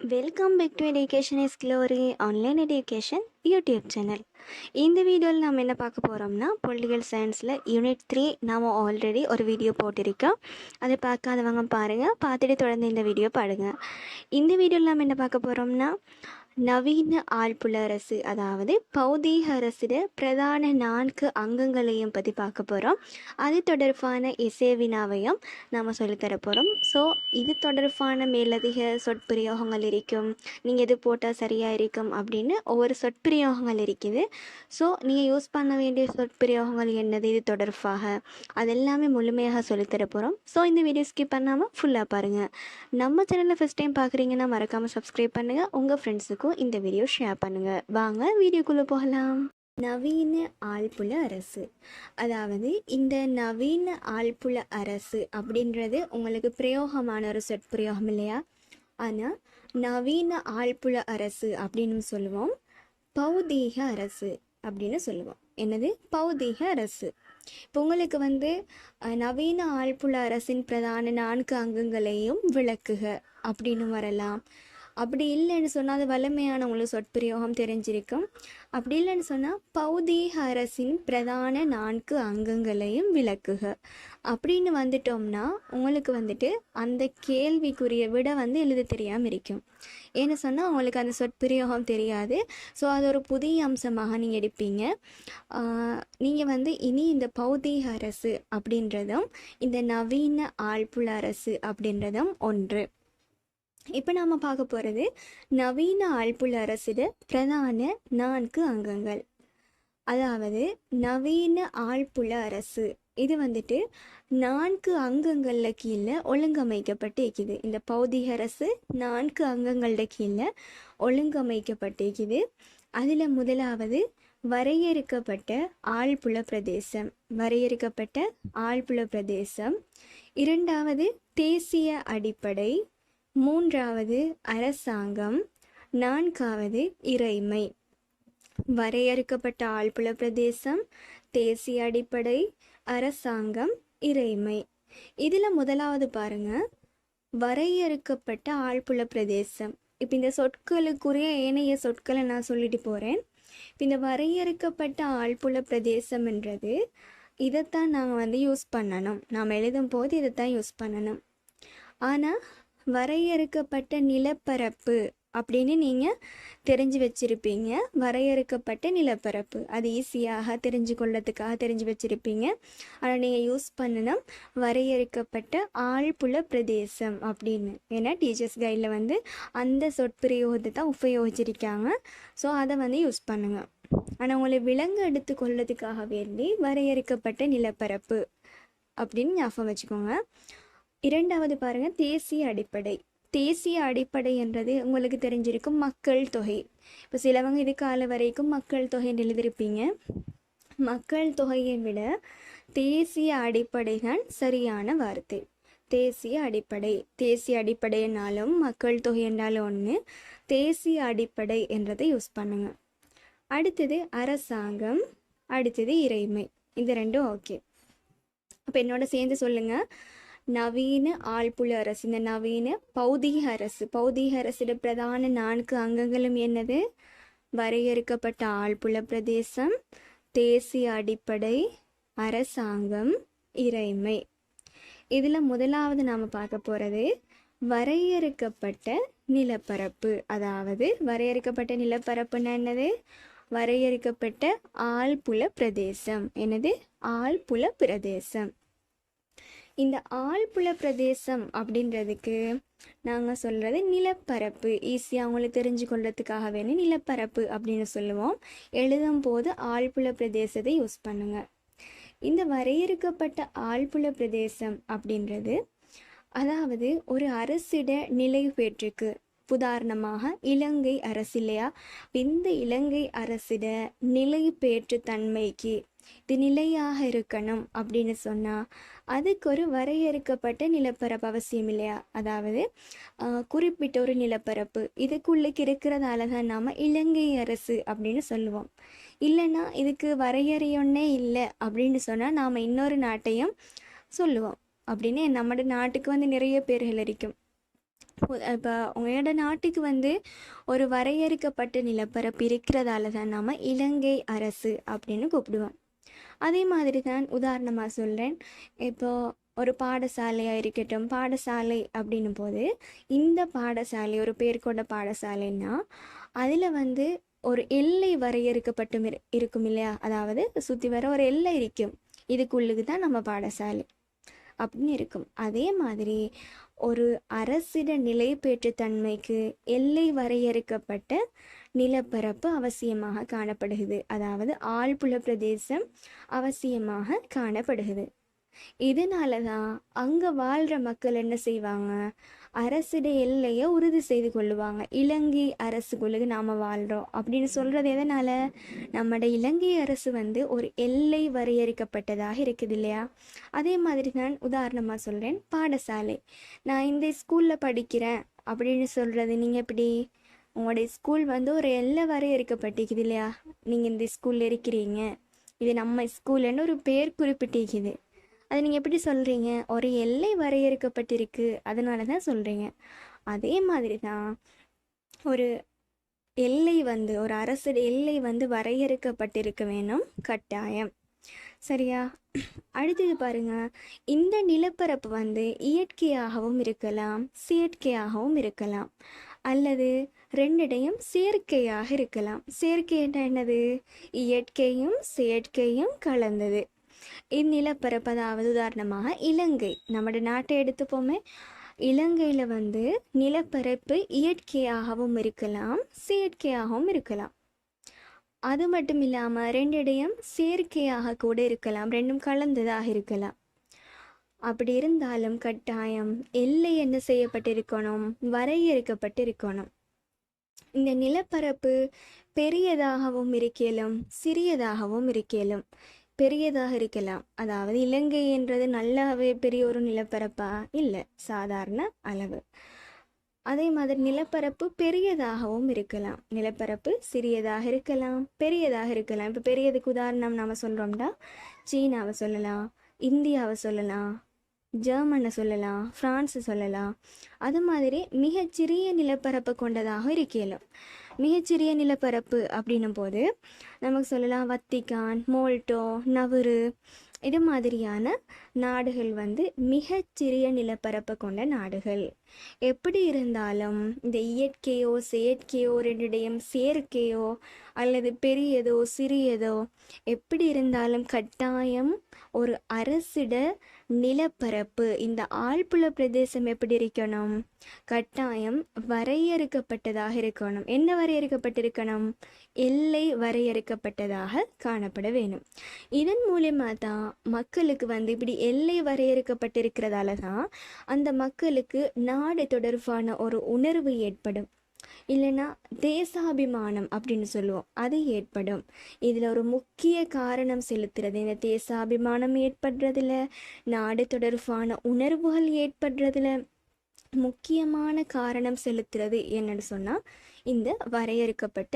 Welcome back to education is glory online education YouTube channel இந்த வீடியோவில் நம்ம என்ன பார்க்க போகிறோம்னா பொலிட்டிக்கல் சயின்ஸில் யூனிட் த்ரீ நாம் ஆல்ரெடி ஒரு வீடியோ போட்டிருக்கோம். அதை பார்க்காதவங்க பாருங்கள் பார்த்துட்டு தொடர்ந்து இந்த வீடியோ பாடுங்க. இந்த வீடியோவில் நம்ம என்ன பார்க்க போகிறோம்னா நவீன ஆழ்புல அரசு அதாவது பௌதீக அரசிட பிரதான நான்கு அங்கங்களையும் பற்றி பார்க்க போகிறோம் அது தொடர்பான இசை வினாவையும் நாம் சொல்லித்தர போகிறோம் ஸோ இது தொடர்பான மேலதிக சொற்பிரயோகங்கள் இருக்கும். நீங்கள் எது போட்டால் சரியாக இருக்கும் அப்படின்னு ஒவ்வொரு சொற்பிரயோகங்கள் இருக்குது. ஸோ நீங்கள் யூஸ் பண்ண வேண்டிய சொற்பிரயோகங்கள் என்னது? இது தொடர்பாக அதெல்லாமே முழுமையாக சொல்லித்தர போகிறோம் ஸோ இந்த வீடியோ ஸ்கிப் பண்ணாமல் ஃபுல்லாக பாருங்கள் நம்ம சேனலில் ஃபஸ்ட் டைம் பார்க்குறீங்கன்னா மறக்காமல் சப்ஸ்கிரைப் பண்ணுங்கள் உங்கள் ஃப்ரெண்ட்ஸுக்கும் இந்த வீடியோ ஷேர் பண்ணுங்கள் வாங்க வீடியோக்குள்ளே போகலாம். நவீன ஆழ்புல அரசு. அதாவது இந்த நவீன ஆழ்புல அரசு அப்படின்றது உங்களுக்கு பிரயோகமான ஒரு சொற்பிரயோகம் இல்லையா? ஆனால் நவீன ஆழ்புல அரசு அப்படின்னு சொல்லுவோம். பௌதீக அரசு அப்படின்னு சொல்லுவோம். என்னது? பௌதீக அரசு. இப்போ உங்களுக்கு வந்து நவீன ஆழ்புல அரசின் பிரதான நான்கு அங்கங்களையும் விளக்குக அப்படின்னு வரலாம். அப்படி இல்லைன்னு சொன்னால் அது வலிமையான உங்களுக்கு சொற்பிரயோகம் தெரிஞ்சிருக்கும். அப்படி இல்லைன்னு சொன்னால் பௌதீக அரசின் பிரதான நான்கு அங்கங்களையும் விளக்குக. அப்படின்னு வந்துட்டோம்னா உங்களுக்கு வந்துட்டு அந்த கேள்விக்குரிய விட வந்து எழுத தெரியாமல் இருக்கும். ஏன்னு சொன்னால் உங்களுக்கு அந்த சொற்பிரயோகம் தெரியாது. ஸோ அது ஒரு புதிய அம்சமாக நீங்கள் எடுப்பீங்க. நீங்கள் வந்து இனி இந்த பௌதீக அரசு அப்படின்றதும் இந்த நவீன ஆழ்புல அரசு அப்படின்றதும் ஒன்று. இப்போ நாம் பார்க்க போகிறது நவீன ஆழ்புல அரசிட பிரதான நான்கு அங்கங்கள். அதாவது நவீன ஆழ்புல அரசு. இது வந்துட்டு நான்கு அங்கங்களில் கீழே ஒழுங்கமைக்கப்பட்டு இருக்குது இந்த பௌதிக அரசு நான்கு அங்கங்களோட கீழே ஒழுங்கமைக்கப்பட்டு இருக்குது அதில் முதலாவது வரையறுக்கப்பட்ட ஆழ்புல பிரதேசம். வரையறுக்கப்பட்ட ஆழ்புல பிரதேசம். இரண்டாவது தேசிய அடிப்படை. மூன்றாவது அரசாங்கம் நான்காவது இறைமை. வரையறுக்கப்பட்ட ஆழ்புல பிரதேசம் தேசிய அடிப்படை அரசாங்கம் இறைமை. இதில் முதலாவது பாருங்க. வரையறுக்கப்பட்ட ஆழ்புல பிரதேசம். இப்போ இந்த சொற்களுக்குரிய ஏனைய சொற்களை நான் சொல்லிட்டு போகிறேன் இப்போ இந்த வரையறுக்கப்பட்ட ஆழ்புல பிரதேசம்ன்றது இதைத்தான் நாங்கள் வந்து யூஸ் பண்ணணும். நாம் எழுதும் போது இதைத்தான் யூஸ் பண்ணணும். ஆனால் வரையறுக்கப்பட்ட நிலப்பரப்பு அப்படின்னு நீங்கள் தெரிஞ்சு வச்சுருப்பீங்க. வரையறுக்கப்பட்ட நிலப்பரப்பு. அது ஈஸியாக தெரிஞ்சு கொள்ளத்துக்காக தெரிஞ்சு வச்சுருப்பீங்க. ஆனால் நீங்கள் யூஸ் பண்ணணும் வரையறுக்கப்பட்ட ஆழ்புல பிரதேசம் அப்படின்னு. ஏன்னா டீச்சர்ஸ் கைடில் வந்து அந்த சொற்பிரயோகத்தை தான் உபயோகிச்சிருக்காங்க. ஸோ அதை வந்து யூஸ் பண்ணுங்கள் ஆனால் உங்களை விலங்கு எடுத்து கொள்ளதுக்காக வேண்டி வரையறுக்கப்பட்ட நிலப்பரப்பு அப்படின்னு ஞாபகம் வச்சுக்கோங்க. இரண்டாவது பாருங்க தேசிய அடிப்படை. தேசிய அடிப்படை என்றது உங்களுக்கு தெரிஞ்சிருக்கும் மக்கள் தொகை. இப்போ சிலவங்க இது கால வரைக்கும் மக்கள் தொகைன்னு எழுதியிருப்பீங்க மக்கள் தொகையை விட தேசிய அடிப்படை தான் சரியான வார்த்தை. தேசிய அடிப்படை. தேசிய அடிப்படைனாலும் மக்கள் தொகை என்றாலும் ஒன்று தேசிய அடிப்படை என்றதை யூஸ் பண்ணுங்க. அடுத்தது அரசாங்கம் அடுத்தது இறைமை. இந்த ரெண்டும் ஓகே. அப்போ என்னோட சேர்ந்து சொல்லுங்கள் நவீன ஆழ்புல அரசு. இந்த நவீன பௌதீக அரசு. பௌதீக அரசிட பிரதான நான்கு அங்கங்களும் என்னது? வரையறுக்கப்பட்ட ஆழ்புல பிரதேசம் தேசிய அடிப்படை அரசாங்கம் இறைமை. இதில் முதலாவது நாம் பார்க்க போகிறது வரையறுக்கப்பட்ட நிலப்பரப்பு. அதாவது வரையறுக்கப்பட்ட நிலப்பரப்புன்னா என்னது? வரையறுக்கப்பட்ட ஆழ்புல பிரதேசம். என்னது? ஆழ்புல பிரதேசம். இந்த ஆழ்புல பிரதேசம் அப்படின்றதுக்கு நாங்கள் சொல்கிறது நிலப்பரப்பு. ஈஸியாக அவங்களுக்கு தெரிஞ்சு கொள்றதுக்காக வேணும் நிலப்பரப்பு அப்படின்னு சொல்லுவோம். எழுதும் போது ஆழ்புல பிரதேசத்தை யூஸ் பண்ணுங்க. இந்த வரையறுக்கப்பட்ட ஆழ்புல பிரதேசம் அப்படின்றது அதாவது ஒரு அரசிட நிலை பெற்றுக்கு உதாரணமாக இலங்கை அரசு இல்லையா இந்த இலங்கை அரசிட நிலை பேற்று தன்மைக்கு இது நிலையாக இருக்கணும் அப்படின்னு சொன்னால் அதுக்கு ஒரு வரையறுக்கப்பட்ட நிலப்பரப்பு அவசியம் இல்லையா? அதாவது குறிப்பிட்ட ஒரு நிலப்பரப்பு இதுக்குள்ளுக்கு இருக்கிறதால தான் நாம் இலங்கை அரசு அப்படின்னு சொல்லுவோம். இல்லைன்னா இதுக்கு வரையறையொன்னே இல்லை அப்படின்னு சொன்னால் நாம் இன்னொரு நாட்டையும் சொல்லுவோம் அப்படின்னு நம்ம நாட்டுக்கு வந்து நிறைய பேர்கள் இருக்கும் இப்போ உங்களோட நாட்டுக்கு வந்து ஒரு வரையறுக்கப்பட்ட நிலப்பரப்பு இருக்கிறதால தான் நாம் இலங்கை அரசு அப்படின்னு கூப்பிடுவோம். அதே மாதிரி தான் உதாரணமாக சொல்கிறேன் இப்போ ஒரு பாடசாலையாக இருக்கட்டும் பாடசாலை அப்படின்னும் போது இந்த பாடசாலை ஒரு பேர் கொண்ட பாடசாலைன்னா அதில் வந்து ஒரு எல்லை வரையறுக்கப்பட்டும் இரு- இருக்கும் இல்லையா? அதாவது சுற்றி வர ஒரு எல்லை இருக்கும். இதுக்குள்ளுக்கு தான் நம்ம பாடசாலை அப்படின்னு இருக்கும். அதே மாதிரி ஒரு அரசிட நிலைப்பேற்று தன்மைக்கு எல்லை வரையறுக்கப்பட்ட நிலப்பரப்பு அவசியமாக காணப்படுகிறது. அதாவது ஆழ்புல பிரதேசம் அவசியமாக காணப்படுகிறது. இதனால தான் அங்கே வாழ்கிற மக்கள் என்ன செய்வாங்க? அரசுடைய எல்லையை உறுதி செய்து கொள்ளுவாங்க. இலங்கை அரசுக்குள்ளுக்கு நாம் வாழ்கிறோம் அப்படின்னு சொல்கிறது எதனால்? நம்மட இலங்கை அரசு வந்து ஒரு எல்லை வரையறுக்கப்பட்டதாக இருக்குது இல்லையா? அதே மாதிரி நான் உதாரணமாக சொல்கிறேன் பாடசாலை. நான் இந்த ஸ்கூலில் படிக்கிறேன் அப்படின்னு சொல்கிறது நீங்கள் எப்படி? உங்களுடைய ஸ்கூல் வந்து ஒரு எல்லை வரையறுக்கப்பட்டிருக்குது இல்லையா? நீங்கள் இந்த ஸ்கூலில் இருக்கிறீங்க. இது நம்ம ஸ்கூலுன்னு ஒரு பேர் குறிப்பிட்டிருக்குது. அது நீங்கள் எப்படி சொல்கிறீங்க ஒரு எல்லை வரையறுக்கப்பட்டிருக்கு அதனால தான் சொல்கிறீங்க அதே மாதிரி தான் ஒரு எல்லை வந்து ஒரு அரசு எல்லை வந்து வரையறுக்கப்பட்டிருக்க வேணும் கட்டாயம். சரியா? அடுத்தது பாருங்க. இந்த நிலப்பரப்பு வந்து இயற்கையாகவும் இருக்கலாம் செயற்கையாகவும் இருக்கலாம். அல்லது ரெண்டிடையும் சேர்க்கையாக இருக்கலாம். சேர்க்கைன்னா என்னது? இயற்கையும் செயற்கையும் கலந்தது. இந்நிலப்பரப்பு அதாவது உதாரணமாக இலங்கை. நம்மளோட நாட்டை எடுத்துப்போமே. இலங்கையில் வந்து நிலப்பரப்பு இயற்கையாகவும் இருக்கலாம் செயற்கையாகவும் இருக்கலாம். அது மட்டும் இல்லாமல் ரெண்டிடையும் செயற்கையாக கூட இருக்கலாம் ரெண்டும் கலந்ததாக இருக்கலாம். அப்படி இருந்தாலும் கட்டாயம் எல்லை என்ன செய்யப்பட்டிருக்கணும்? வரையறுக்கப்பட்டிருக்கணும். இந்த நிலப்பரப்பு பெரியதாகவும் இருக்கலும் சிறியதாகவும் இருக்கலும். பெரியதாக இருக்கலாம். அதாவது இலங்கை என்றது நல்லாவே பெரிய ஒரு நிலப்பரப்பா? இல்லை. சாதாரண அளவு. அதே மாதிரி நிலப்பரப்பு பெரியதாகவும் இருக்கலாம். நிலப்பரப்பு சிறியதாக இருக்கலாம் பெரியதாக இருக்கலாம். இப்போ பெரியதுக்கு உதாரணம் நாம் சொல்கிறோம்னா சீனாவை சொல்லலாம் இந்தியாவை சொல்லலாம் ஜெர்மனை சொல்லலாம் ஃப்ரான்ஸை சொல்லலாம். அது மாதிரி மிகச்சிறிய நிலப்பரப்பு கொண்டதாக இருக்கலும் மிகச்சிறிய நிலப்பரப்பு அப்படின்னும் போது நமக்கு சொல்லலாம் வத்திக்கான் மோல்டோ நவரு. இது மாதிரியான நாடுகள் வந்து மிகச்சிறிய நிலப்பரப்பு கொண்ட நாடுகள். எப்படி இருந்தாலும் இந்த இயற்கையோ செயற்கையோ ரெண்டிடையும் சேர்க்கையோ அல்லது பெரியதோ சிறியதோ எப்படி இருந்தாலும் கட்டாயம் ஒரு அரசிட நிலப்பரப்பு. இந்த ஆழ்புல பிரதேசம் எப்படி இருக்கணும்? கட்டாயம் வரையறுக்கப்பட்டதாக இருக்கணும். என்ன வரையறுக்கப்பட்டிருக்கணும்? எல்லை வரையறுக்கப்பட்டதாக காணப்பட வேணும் இதன் மூலயமா தான் மக்களுக்கு வந்து இப்படி எல்லை வரையறுக்கப்பட்டிருக்கிறதால தான் அந்த மக்களுக்கு நாடு தொடர்பான ஒரு உணர்வு ஏற்படும். இல்லைன்னா தேசாபிமானம் அப்படின்னு சொல்லுவோம். அது ஏற்படும். இதில் ஒரு முக்கிய காரணம் செலுத்துறது. இந்த தேசாபிமானம் ஏற்படுறதுல நாடு தொடர்பான உணர்வுகள் ஏற்படுறதுல முக்கியமான காரணம் செலுத்துறது என்னன்னு சொன்னால் இந்த வரையறுக்கப்பட்ட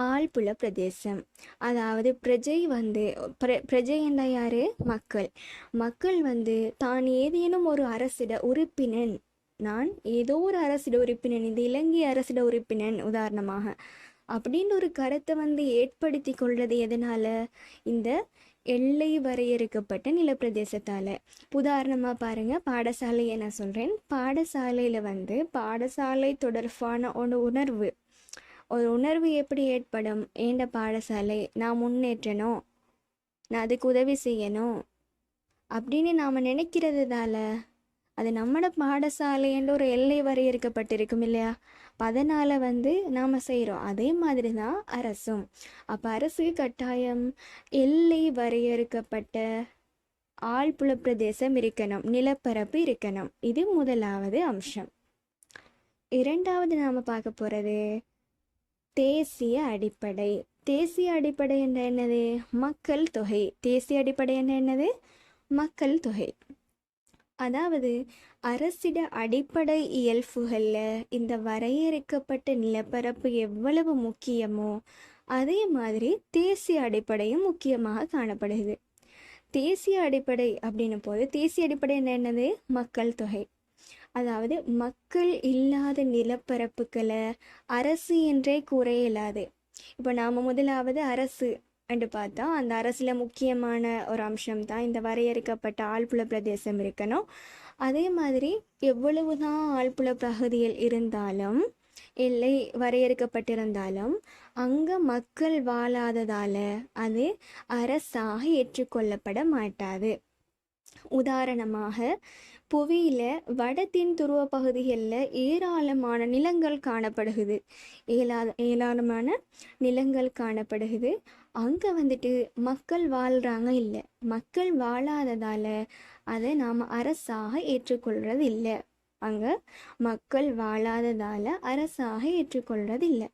ஆழ்புல பிரதேசம். அதாவது பிரஜை வந்து பிர பிரஜை என்ற யார்? மக்கள். மக்கள் வந்து தான் ஏதேனும் ஒரு அரசிட உறுப்பினன். நான் ஏதோ ஒரு அரசிட உறுப்பினன் இந்த இலங்கை அரசிட உறுப்பினன் உதாரணமாக. அப்படின்ற ஒரு கருத்தை வந்து ஏற்படுத்தி கொள்வது எதனால்? இந்த எல்லை வரையறுக்கப்பட்ட நிலப்பிரதேசத்தால். உதாரணமாக பாருங்கள் பாடசாலையை நான் சொல்கிறேன் பாடசாலையில் வந்து பாடசாலை தொடர்பான ஒரு உணர்வு. ஒரு உணர்வு எப்படி ஏற்படும்? ஏண்ட பாடசாலை நான் முன்னேற்றணும். நான் அதுக்கு உதவி செய்யணும். அப்படின்னு நாம் நினைக்கிறதுனால அது நம்மளோட பாடசாலைன்ற ஒரு எல்லை வரையறுக்கப்பட்டிருக்கும் இல்லையா? அதனால் வந்து நாம் செய்கிறோம் அதே மாதிரி தான் அரசும். அப்போ அரசு கட்டாயம் எல்லை வரையறுக்கப்பட்ட ஆழ்புல பிரதேசம் இருக்கணும். நிலப்பரப்பு இருக்கணும். இது முதலாவது அம்சம். இரண்டாவது நாம் பார்க்க போகிறது தேசிய அடிப்படை. தேசிய அடிப்படை என்ற என்னது? மக்கள் தொகை. தேசிய அடிப்படை என்ன என்னது? மக்கள் தொகை. அதாவது அரசிட அடிப்படை இயல்புகளில் இந்த வரையறுக்கப்பட்ட நிலப்பரப்பு எவ்வளவு முக்கியமோ அதே மாதிரி தேசிய அடிப்படையும் முக்கியமாக காணப்படுகிறது. தேசிய அடிப்படை அப்படின்னும் போது தேசிய அடிப்படை என்ன என்னது? மக்கள் தொகை. அதாவது மக்கள் இல்லாத நிலப்பரப்புகளை அரசு என்றே கூற இயலாது இப்போ நாம் முதலாவது அரசு என்று பார்த்தா அந்த அரசில் முக்கியமான ஒரு அம்சம் தான் இந்த வரையறுக்கப்பட்ட ஆழ்புல பிரதேசம் இருக்கணும். அதே மாதிரி எவ்வளவு தான் ஆழ்புல பகுதியில் இருந்தாலும் எல்லை வரையறுக்கப்பட்டிருந்தாலும் அங்கே மக்கள் வாழாததால் அது அரசாக ஏற்றுக்கொள்ளப்பட மாட்டாது. உதாரணமாக புவியில் வடத்தின் துருவ பகுதிகளில் ஏராளமான நிலங்கள் காணப்படுகுது. ஏலா ஏராளமான நிலங்கள் காணப்படுகுது. அங்கே வந்துட்டு மக்கள் வாழ்கிறாங்க இல்லை. மக்கள் வாழாததால் அதை நாம் அரசாக ஏற்றுக்கொள்கிறது இல்லை அங்கே மக்கள் வாழாததால் அரசாக ஏற்றுக்கொள்கிறது இல்லை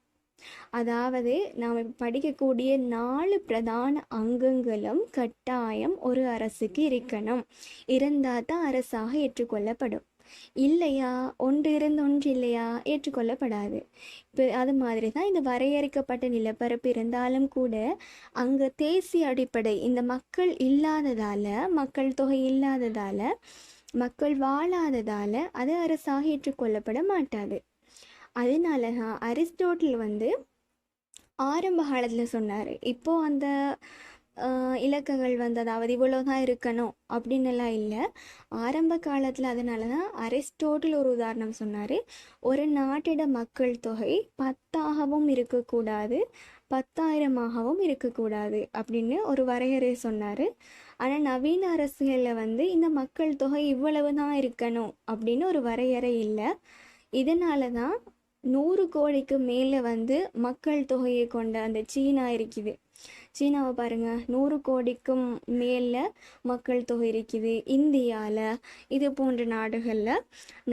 அதாவது நாம் படிக்கக்கூடிய நாலு பிரதான அங்கங்களும் கட்டாயம் ஒரு அரசுக்கு இருக்கணும். இருந்தால் தான் அரசாக ஏற்றுக்கொள்ளப்படும். இல்லையா? ஒன்று இருந்து ஒன்று இல்லையா? ஏற்றுக்கொள்ளப்படாது. இப்போ அது மாதிரி தான் இந்த வரையறுக்கப்பட்ட நிலப்பரப்பு இருந்தாலும் கூட அங்கே தேசிய அடிப்படை இந்த மக்கள் இல்லாததால் மக்கள் தொகை இல்லாததால் மக்கள் வாழாததால் அது அரசாக ஏற்றுக்கொள்ளப்பட மாட்டாது. அதனால தான் அரிஸ்டோட்டில் வந்து ஆரம்ப காலத்தில் சொன்னார். இப்போது அந்த இலக்கங்கள் வந்து அதாவது இவ்வளோ தான் இருக்கணும் அப்படின்னுலாம் இல்லை. ஆரம்ப காலத்தில் அதனால தான் அரிஸ்டோட்டில் ஒரு உதாரணம் சொன்னார். ஒரு நாட்டிட மக்கள் தொகை பத்தாகவும் இருக்கக்கூடாது பத்தாயிரமாகவும் இருக்கக்கூடாது அப்படின்னு ஒரு வரையறை சொன்னார். ஆனால் நவீன அரசுகளில் வந்து இந்த மக்கள் தொகை இவ்வளவு தான் இருக்கணும் அப்படின்னு ஒரு வரையறை இல்லை. இதனால தான் நூறு கோடிக்கு மேலே வந்து மக்கள் தொகையை கொண்ட அந்த சீனா இருக்குது. சீனாவை பாருங்கள் நூறு கோடிக்கும் மேலே மக்கள் தொகை இருக்குது. இந்தியாவில் இது போன்ற நாடுகளில்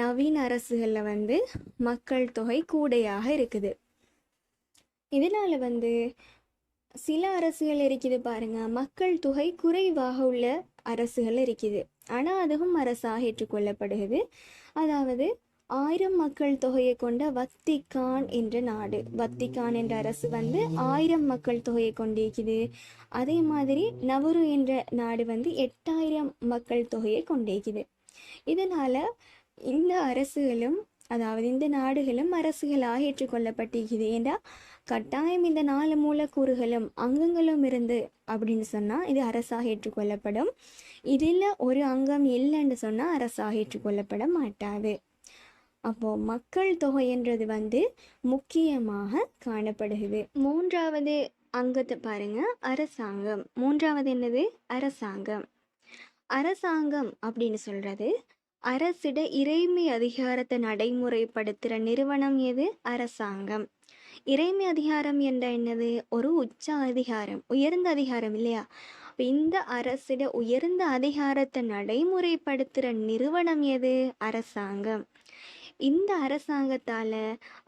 நவீன அரசுகளில் வந்து மக்கள் தொகை கூடையாக இருக்குது. இதனால் வந்து சில அரசுகள் இருக்குது பாருங்க மக்கள் தொகை குறைவாக உள்ள அரசுகள் இருக்குது. ஆனால் அதுவும் அரசாக ஏற்றுக்கொள்ளப்படுகிறது. அதாவது ஆயிரம் மக்கள் தொகையை கொண்ட வத்திக்கான் என்ற நாடு. வத்திகான் என்ற அரசு வந்து ஆயிரம் மக்கள் தொகையை கொண்டிருக்குது. அதே மாதிரி நவரு என்ற நாடு வந்து எட்டாயிரம் மக்கள் தொகையை கொண்டிருக்குது. இதனால் இந்த அரசுகளும் அதாவது இந்த நாடுகளும் அரசுகளாக ஏற்றுக்கொள்ளப்பட்டிருக்குது. ஏண்டா? கட்டாயம் இந்த நாலு மூலக்கூறுகளும் அங்கங்களும் இருந்து அப்படின்னு சொன்னால் இது அரசாக ஏற்றுக்கொள்ளப்படும். இதில் ஒரு அங்கம் இல்லைன்னு சொன்னால் அரசாக ஏற்றுக்கொள்ளப்பட மாட்டாது. அப்போது மக்கள் தொகைன்றது வந்து முக்கியமாக காணப்படுகிறது. மூன்றாவது அங்கத்தை பாருங்க அரசாங்கம். மூன்றாவது என்னது? அரசாங்கம். அரசாங்கம் அப்படின்னு சொல்கிறது அரசிட இறைமை அதிகாரத்தை நடைமுறைப்படுத்துகிற நிறுவனம் எது? அரசாங்கம். இறைமை அதிகாரம் என்ற என்னது? ஒரு உச்ச அதிகாரம் உயர்ந்த அதிகாரம் இல்லையா? இந்த அரசிட உயர்ந்த அதிகாரத்தை நடைமுறைப்படுத்துகிற நிறுவனம் எது? அரசாங்கம். இந்த அரசாங்கத்தால்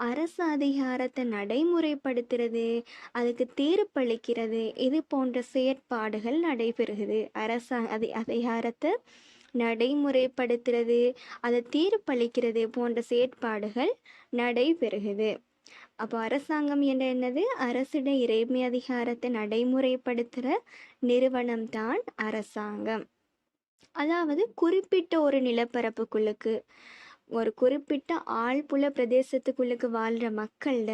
அரசு அதிகாரத்தை நடைமுறைப்படுத்துறது அதுக்கு தீர்ப்பளிக்கிறது இது போன்ற செயற்பாடுகள் நடைபெறுகிறது அரசா அதி அதிகாரத்தை நடைமுறைப்படுத்துறது அதை தீர்ப்பளிக்கிறது போன்ற செயற்பாடுகள் நடைபெறுகிறது அப்போ அரசாங்கம் என்ற என்னது? அரசிட இறைமை அதிகாரத்தை நடைமுறைப்படுத்துகிற நிறுவனம் தான் அரசாங்கம். அதாவது குறிப்பிட்ட ஒரு நிலப்பரப்புக்குள்ளுக்கு. ஒரு குறிப்பிட்ட ஆழ்புல பிரதேசத்துக்குள்ளுக்கு வாழ்கிற மக்களோட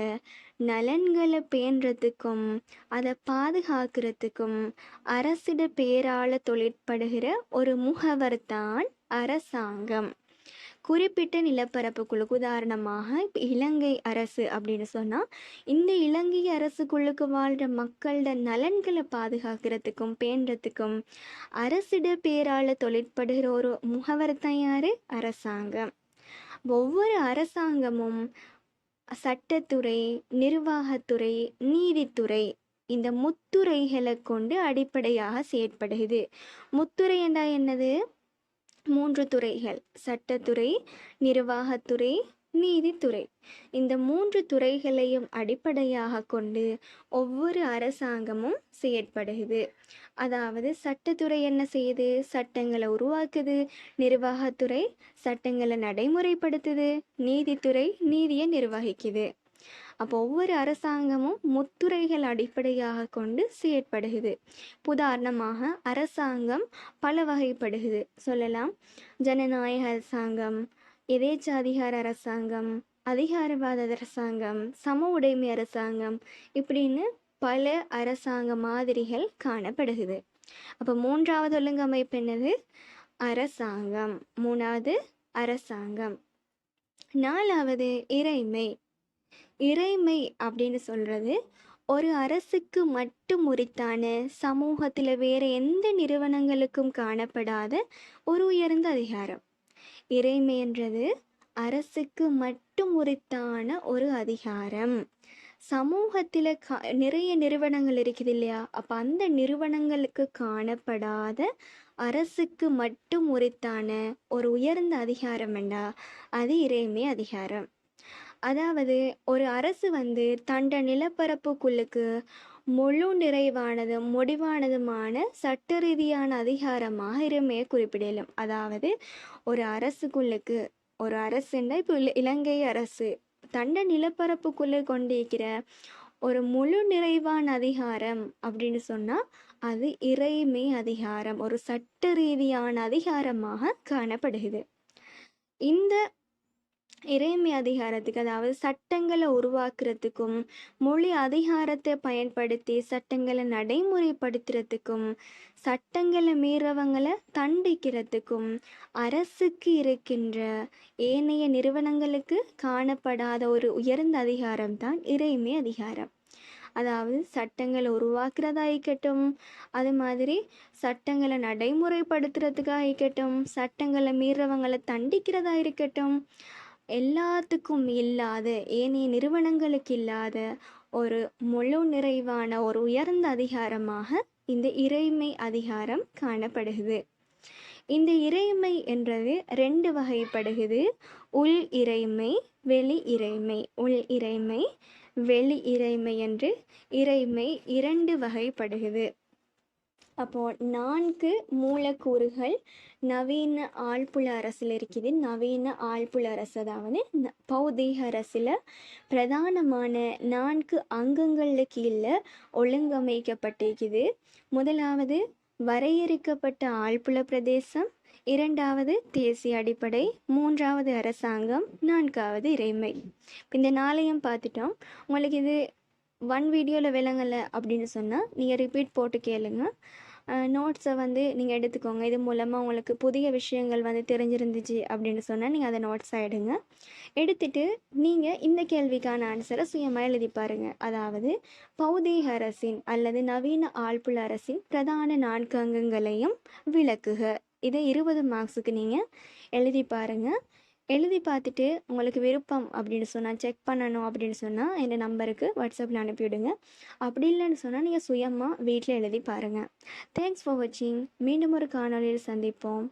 நலன்களை பேணுறதுக்கும் அதை பாதுகாக்கிறதுக்கும் அரசிட பேரால தொழிற்படுகிற ஒரு முகவர் தான் அரசாங்கம். குறிப்பிட்ட நிலப்பரப்புக்குள்ளுக்கு உதாரணமாக இப்போ இலங்கை அரசு அப்படின்னு சொன்னால் இந்த இலங்கை அரசுக்குள்ளுக்கு வாழ்கிற மக்களோட நலன்களை பாதுகாக்கிறதுக்கும் பேணுறதுக்கும் அரசிட பேரால தொழிற்படுகிற ஒரு முகவர் தான் யார்? அரசாங்கம். ஒவ்வொரு அரசாங்கமும் சட்டத்துறை நிர்வாகத்துறை நீதித்துறை இந்த முத்துறைகளை கொண்டு அடிப்படையாக செயற்படுகிறது. முத்துறை என்றால் என்னது? மூன்று துறைகள். சட்டத்துறை நிர்வாகத்துறை நீதித்துறை. இந்த மூன்று துறைகளையும் அடிப்படையாக கொண்டு ஒவ்வொரு அரசாங்கமும் செயற்படுகிறது. அதாவது சட்டத்துறை என்ன செய்யுது? சட்டங்களை உருவாக்குது. நிர்வாகத்துறை சட்டங்களை நடைமுறைப்படுத்துது. நீதித்துறை நீதியை நிர்வகிக்குது. அப்போ ஒவ்வொரு அரசாங்கமும் முத்துறைகள் அடிப்படையாக கொண்டு செயற்படுகிறது. உதாரணமாக அரசாங்கம் பல வகைப்படுகிறது சொல்லலாம். ஜனநாயக அரசாங்கம் எதேச்சாதிகார அரசாங்கம் அதிகாரவாத அரசாங்கம் சம உடைமை அரசாங்கம் இப்படின்னு பல அரசாங்க மாதிரிகள் காணப்படுகிறது அப்போ மூன்றாவது ஒழுங்கமைப்பு என்னது? அரசாங்கம். மூணாவது அரசாங்கம். நாலாவது இறைமை. இறைமை அப்படின்னு சொல்கிறது ஒரு அரசுக்கு மட்டும் உரித்தான சமூகத்தில் வேறு எந்த நிறுவனங்களுக்கும் காணப்படாத ஒரு உயர்ந்த அதிகாரம். இறைமை என்றது அரசுக்கு மட்டும் உரித்தான ஒரு அதிகாரம். சமூகத்தில் கா நிறைய நிறுவனங்கள் இருக்குது இல்லையா? அப்போ அந்த நிறுவனங்களுக்கு காணப்படாத அரசுக்கு மட்டும் உரித்தான ஒரு உயர்ந்த அதிகாரம் என்றா அது இறைமை அதிகாரம். அதாவது ஒரு அரசு வந்து தண்ட நிலப்பரப்புக்குள்ளுக்கு முழு நிறைவானதும் முடிவானதுமான சட்ட ரீதியான அதிகாரமாக இருமையை குறிப்பிடலும். அதாவது ஒரு அரசுக்குள்ளுக்கு ஒரு அரசுன்னா இப்போ இலங்கை அரசு தண்ட நிலப்பரப்புக்குள்ளே கொண்டிருக்கிற ஒரு முழு நிறைவான அதிகாரம் அப்படின்னு சொன்னால் அது இறைமை அதிகாரம் ஒரு சட்ட ரீதியான அதிகாரமாக காணப்படுகிறது. இந்த இறைமை அதிகாரத்துக்கு அதாவது சட்டங்களை உருவாக்குறதுக்கும் மொழி அதிகாரத்தை பயன்படுத்தி சட்டங்களை நடைமுறைப்படுத்துறதுக்கும் சட்டங்களை மீறவங்களை தண்டிக்கிறதுக்கும் அரசுக்கு இருக்கின்ற ஏனைய நிறுவனங்களுக்கு காணப்படாத ஒரு உயர்ந்த அதிகாரம் தான் இறைமை அதிகாரம். அதாவது சட்டங்களை உருவாக்குறதா இருக்கட்டும் அது மாதிரி சட்டங்களை நடைமுறைப்படுத்துறதுக்காக இருக்கட்டும் சட்டங்களை மீறவங்களை தண்டிக்கிறதா இருக்கட்டும் எல்லாத்துக்கும் இல்லாத ஏனைய நிறுவனங்களுக்கு இல்லாத ஒரு முழு நிறைவான ஒரு உயர்ந்த அதிகாரமாக இந்த இறைமை அதிகாரம் காணப்படுகிறது. இந்த இறைமை என்றது ரெண்டு வகைப்படுகிறது. உள் இறைமை வெளி இறைமை. உள் இறைமை வெளி இறைமை என்று இறைமை இரண்டு வகைப்படுகிறது. அப்போ நான்கு மூலக்கூறுகள் நவீன ஆழ்புல அரசில் இருக்குது. நவீன ஆழ்புல அரசு அதாவது ந- பௌதீக அரசில் பிரதானமான நான்கு அங்கங்களில் கீழே ஒழுங்கமைக்கப்பட்டிருக்குது. முதலாவது வரையறுக்கப்பட்ட ஆழ்புல பிரதேசம் இரண்டாவது தேசிய அடிப்படை மூன்றாவது அரசாங்கம் நான்காவது இறைமை. இந்த நாளையும் பார்த்துட்டோம். உங்களுக்கு இது ஒன் வீடியோவில் விளங்கலை அப்படின்னு சொன்னால் நீங்கள் ரிப்பீட் போட்டு கேளுங்க. நோட்ஸை வந்து நீங்கள் எடுத்துக்கோங்க. இது மூலமாக உங்களுக்கு புதிய விஷயங்கள் வந்து தெரிஞ்சிருந்துச்சு அப்படின்னு சொன்னால் நீங்கள் அதை நோட்ஸாக எடுங்க. எடுத்துட்டு நீங்கள் இந்த கேள்விக்கான ஆன்சரை சுயமாக எழுதி பாருங்கள் அதாவது பௌதீக அரசின் அல்லது நவீன ஆழ்புல அரசின் பிரதான நான்கு அங்கங்களையும் விளக்குக. இதை இருபது மார்க்ஸுக்கு நீங்கள் எழுதி பாருங்கள் எழுதி பார்த்துட்டு உங்களுக்கு விருப்பம் அப்படின்னு சொன்னால் செக் பண்ணணும் அப்படின்னு சொன்னால் இந்த நம்பருக்கு வாட்ஸ்அப்பில் அனுப்பிவிடுங்க. அப்படி இல்லைன்னு சொன்னால் நீங்கள் சுயமாக வீட்டில் எழுதி பாருங்கள் தேங்க்ஸ் ஃபார் வாட்சிங் மீண்டும் ஒரு காணொளியில் சந்திப்போம்.